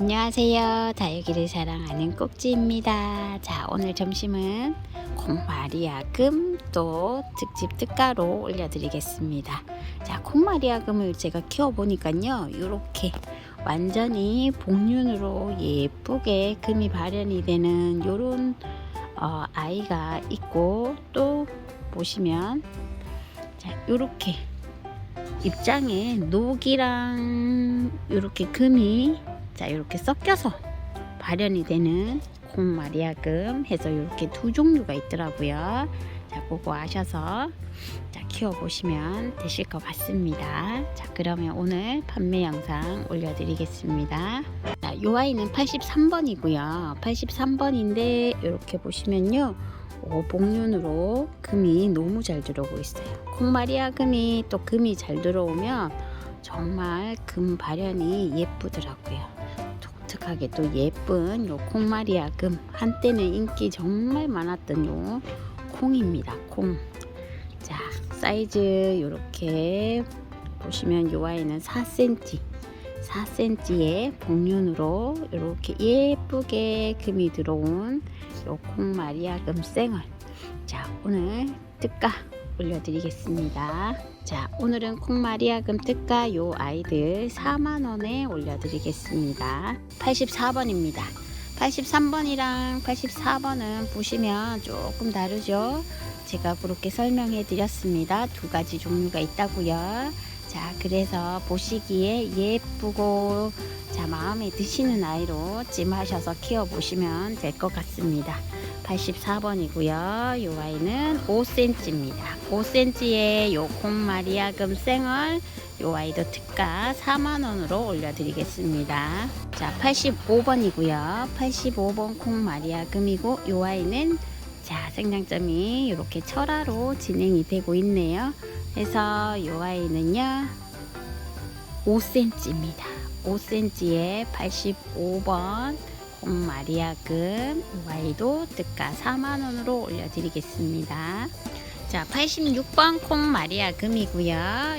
안녕하세요. 다육이를 사랑하는 꼭지입니다. 자, 오늘 점심은 콩마리아금 또 특집 특가로 올려드리겠습니다. 자, 콩마리아금을 제가 키워보니까요. 이렇게 완전히 복륜으로 예쁘게 금이 발현이 되는 요런 어, 아이가 있고 또 보시면 자, 요렇게 입장에 녹이랑 이렇게 금이 자 이렇게 섞여서 발현이 되는 콩마리아금 해서 이렇게 두 종류가 있더라고요. 자 그거 아셔서 자 키워보시면 되실 것 같습니다. 자 그러면 오늘 판매 영상 올려드리겠습니다. 자, 요 아이는 83번이고요. 83번인데 이렇게 보시면요. 오, 복륜으로 금이 너무 잘 들어오고 있어요. 콩마리아 금이 또 금이 잘 들어오면 정말 금 발현이 예쁘더라고요. 독특하게 또 예쁜 요 콩마리아 금 한때는 인기 정말 많았던 요 콩입니다. 콩. 자 사이즈 이렇게 보시면 요 아이는 4cm 4cm의 복륜으로 이렇게 예쁘게 금이 들어온 요 콩마리아 금생얼 자 오늘 특가 올려드리겠습니다. 자 오늘은 콩마리아 금 특가 요 아이들 4만원에 올려드리겠습니다. 84번입니다. 83번이랑 84번은 보시면 조금 다르죠? 제가 그렇게 설명해 드렸습니다. 두 가지 종류가 있다고요. 자 그래서 보시기에 예쁘고 자 마음에 드시는 아이로 찜하셔서 키워 보시면 될 것 같습니다 84번이고요. 이 아이는 5cm입니다. 5cm의 요 콩마리아금 생얼 요 아이도 특가 4만원으로 올려드리겠습니다. 자 85번이고요. 85번 콩마리아금이고 요 아이는 자 생장점이 이렇게 철화로 진행이 되고 있네요. 그래서 이 아이는요 5cm입니다. 5cm에 85번 콩 마리아금 이 아이도 특가 4만원으로 올려드리겠습니다. 자 86번 콩마리아금이고요.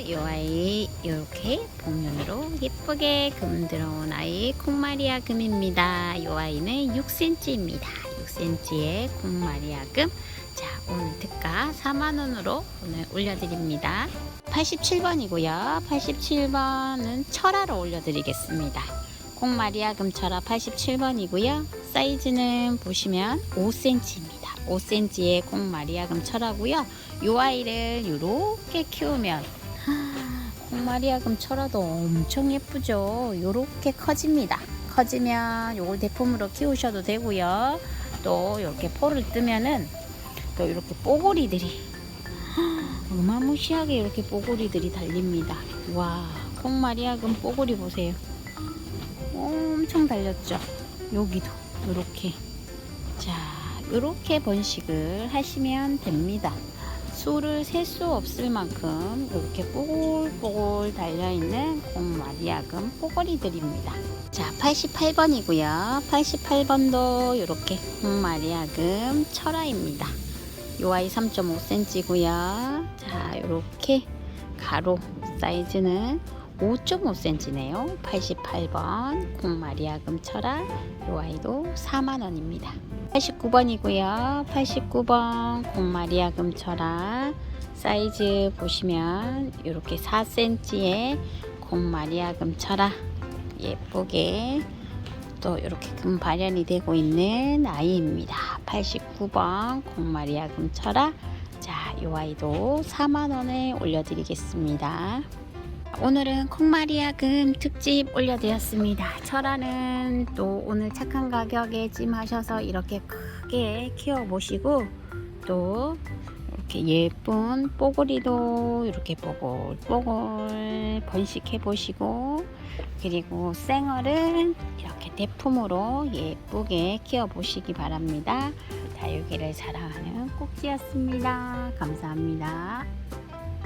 이 아이 이렇게 복면으로 예쁘게 금 들어온 아이 콩마리아금입니다. 이 아이는 6cm입니다 6cm의 콩마리아금. 자 오늘 특가 4만원으로 오늘 올려드립니다. 87번이고요. 87번은 철화로 올려드리겠습니다 콩마리아 금 철화 87번이고요. 사이즈는 보시면 5cm입니다. 5cm의 콩마리아 금 철화고요. 요 아이를 이렇게 키우면 콩마리아 금 철화도 엄청 예쁘죠? 요렇게 커집니다. 커지면 요걸 대품으로 키우셔도 되고요. 또 이렇게 포를 뜨면은 또 이렇게 뽀고리들이 어마무시하게 이렇게 뽀고리들이 달립니다. 와, 콩마리아금 뽀고리 보세요. 엄청 달렸죠? 여기도 이렇게. 자, 이렇게 번식을 하시면 됩니다. 수를 셀 수 없을 만큼 이렇게 뽀글뽀글 달려있는 콩마리아금 뽀고리들입니다. 자, 88번이고요. 88번도 이렇게 콩마리아금 철화입니다. 요 아이 3.5cm고요. 자, 이렇게 가로 사이즈는 5.5cm네요. 88번 콩마리아금 철화 요 아이도 4만원입니다. 89번이고요. 89번 콩마리아금 철화 사이즈 보시면 이렇게 4cm의 콩마리아금 철화 예쁘게 또 이렇게 금 발현이 되고 있는 아이입니다. 89번 콩마리아 금철아 자, 이 아이도 4만원에 올려드리겠습니다. 오늘은 콩마리아 금 특집 올려드렸습니다. 철아는 또 오늘 착한 가격에 찜하셔서 이렇게 크게 키워보시고 또 이렇게 예쁜 뽀글이도 이렇게 뽀글뽀글 번식해 보시고 그리고 생얼은 이렇게 대품으로 예쁘게 키워 보시기 바랍니다. 다육이를 사랑하는 꼭지였습니다. 감사합니다.